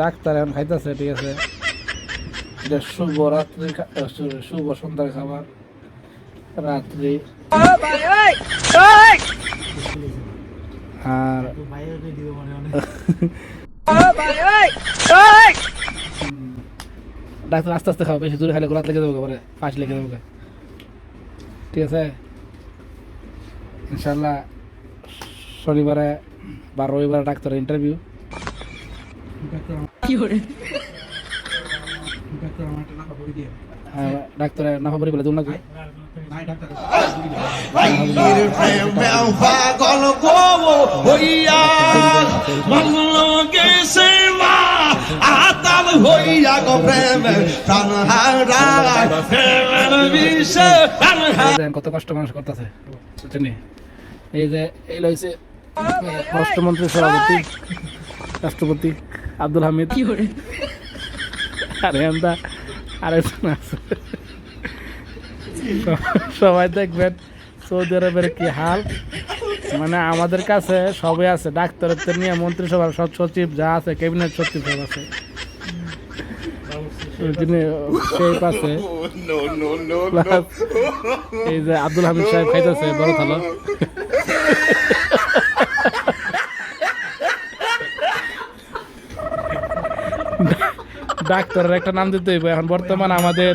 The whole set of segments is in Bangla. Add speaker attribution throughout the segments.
Speaker 1: ডাক্তার এখন খাইতেছে, ঠিক আছে? শুভ রাত্রি শুভ সন্ধ্যার খাবার। রাত্রি। আর ডাক্তার আস্তে আস্তে খাও, বেশি দূরে খাইলে গোলাত লেগে দেবো পরে ফাঁস লেগে দেবো ঠিক আছে? ইনশাল্লাহ শনিবারে বা রবিবারে ডাক্তারের ইন্টারভিউ নাফা কত কষ্ট মানুষ করতেছে এই যে এই লইছে রাষ্ট্রমন্ত্রী সভাপতি রাষ্ট্রপতি। আব্দুল হামিদ। আর আরেকজন আছে। স- সবাই দেখবেন সৌদি আরবের কি হাল? মানে আমাদের কাছে সবাই আছে ডাক্তারের থেকে নিয়ে মন্ত্রিসভার সব সচিব যা আছে ক্যাবিনেট সচিব সব আছে। তিনি সেই পাশে এই যে আব্দুল হামিদ সাহেব খাইতেছে বড় থালো। ডাক্তারের একটা নাম দিতে হইব। এখন বর্তমান আমাদের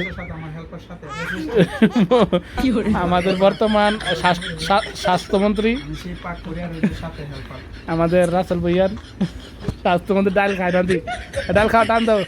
Speaker 1: আমাদের বর্তমান স্বাস্থ্যমন্ত্রী আমাদের রাসেল ভইয়ার। স্বাস্থ্যমন্ত্রী ডাল খায় টান ডাল খাওয়া টান দাও।